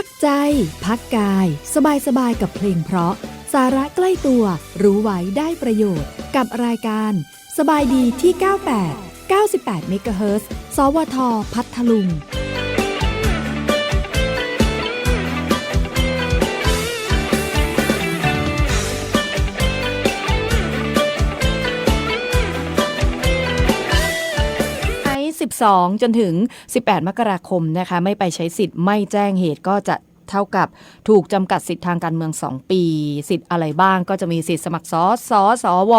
พักใจ พักกาย สบายสบายกับเพลงเพราะ สาระใกล้ตัว รู้ไว้ได้ประโยชน์ กับรายการ สบายดีที่ 98 98เมกะเฮิรตซ์สวท พัทลุง 12 จนถึง 18 มกราคมนะคะไม่ไปใช้สิทธิ์ไม่แจ้งเหตุก็จะเท่ากับถูกจำกัดสิทธิทางการเมือง 2 ปี สิทธิ์อะไรบ้างก็จะมีสิทธิ์สมัครสอสอสว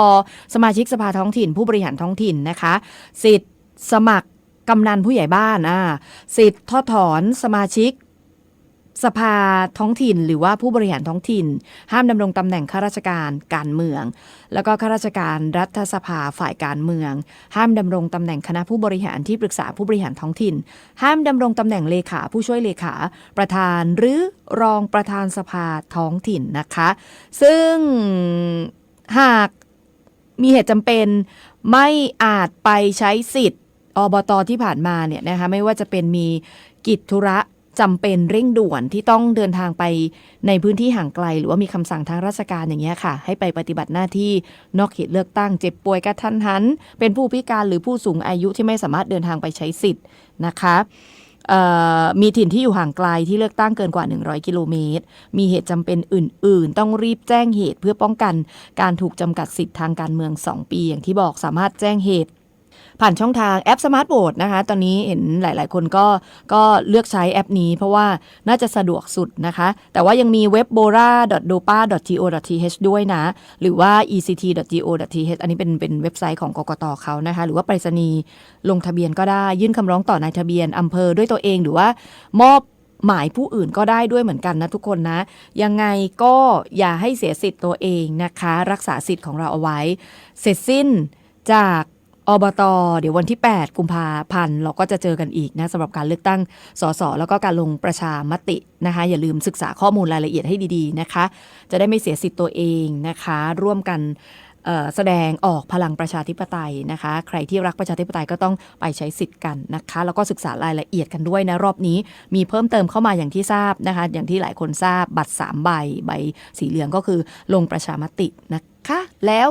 สมาชิกสภาท้องถิ่น ผู้บริหารท้องถิ่นนะคะ สิทธิ์สมัครกำนันผู้ใหญ่บ้านอ่าสิทธิ์ทอดถอนสมาชิก สภาท้องถิ่นหรือว่าผู้บริหารท้องถิ่น ห้ามดำรงตำแหน่งข้าราชการการเมือง แล้วก็ข้าราชการรัฐสภาฝ่ายการเมือง ห้ามดำรงตำแหน่งคณะผู้บริหารที่ปรึกษาผู้บริหารท้องถิ่น ห้ามดำรงตำแหน่งเลขาผู้ช่วยเลขา ประธานหรือรองประธานสภาท้องถิ่นนะคะ ซึ่งหากมีเหตุจำเป็นไม่อาจไปใช้สิทธิ์อบตที่ผ่านมาเนี่ยนะคะไม่ว่าจะเป็นมีกิจธุระ จำเป็นเร่งด่วนที่ต้องเดินทางไปในพื้นที่ห่างไกล หรือว่ามีคำสั่งทางราชการอย่างเงี้ยค่ะ ให้ไปปฏิบัติหน้าที่นอกเขตเลือกตั้งเจ็บป่วยกระทันหัน เป็นผู้พิการหรือผู้สูงอายุที่ไม่สามารถเดินทางไปใช้สิทธิ์นะคะมีถิ่นที่อยู่ห่างไกลที่เลือกตั้งเกินกว่า 100 กิโลเมตร มีเหตุจำเป็นอื่น ๆ ต้องรีบแจ้งเหตุเพื่อป้องกันการถูกจำกัดสิทธิทางการเมือง 2 ปี อย่างที่บอกสามารถแจ้งเหตุ ผ่านช่องทางแอปสมาร์ทโ o ดนะคะ ตอนนี้เห็นหลาย ๆ คนก็ก็เลือกใช้แอปนี้ เพราะว่าน่าจะสะดวกสุดนะคะ แต่ว่ายังมีเว็บ bora.dopa.go.th ด้วยนะ หรือว่า ect.go.th อันนี้เป็นเป็นเว็บไซต์ของกกตเขานะคะ หรือว่าไปรษณีย์ลงทะเบียนก็ได้ยื่นคำร้องต่อนายทะเบียนอำเภอด้วยตัวเองหรือว่ามอบหมายผู้อื่นก็ได้ด้วยเหมือนกันนะทุกคนนะ ยังไงก็อย่าให้เสียสิทธิ์ตัวเองนะคะ รักษาสิทธิ์ของเราเอาไว้ เสร็จสิ้นจาก อบตอเดี๋ยววันที่ 8 กุมภาพันธ์เราก็จะเจอกันอีกนะสำหรับการเลือกตั้งสสแล้วก็การลงประชามตินะคะ อย่าลืมศึกษาข้อมูลรายละเอียดให้ดีๆนะคะ จะได้ไม่เสียสิทธิ์ตัวเองนะคะ ร่วมกันแสดงออกพลังประชาธิปไตยนะคะ ใครที่รักประชาธิปไตยก็ต้องไปใช้สิทธิ์กันนะคะ แล้วก็ศึกษารายละเอียดกันด้วยนะ รอบนี้มีเพิ่มเติมเข้ามาอย่างที่ทราบนะคะ อย่างที่หลายคนทราบบัตร 3 ใบ ใบสีเหลืองก็คือลงประชามตินะคะ แล้ว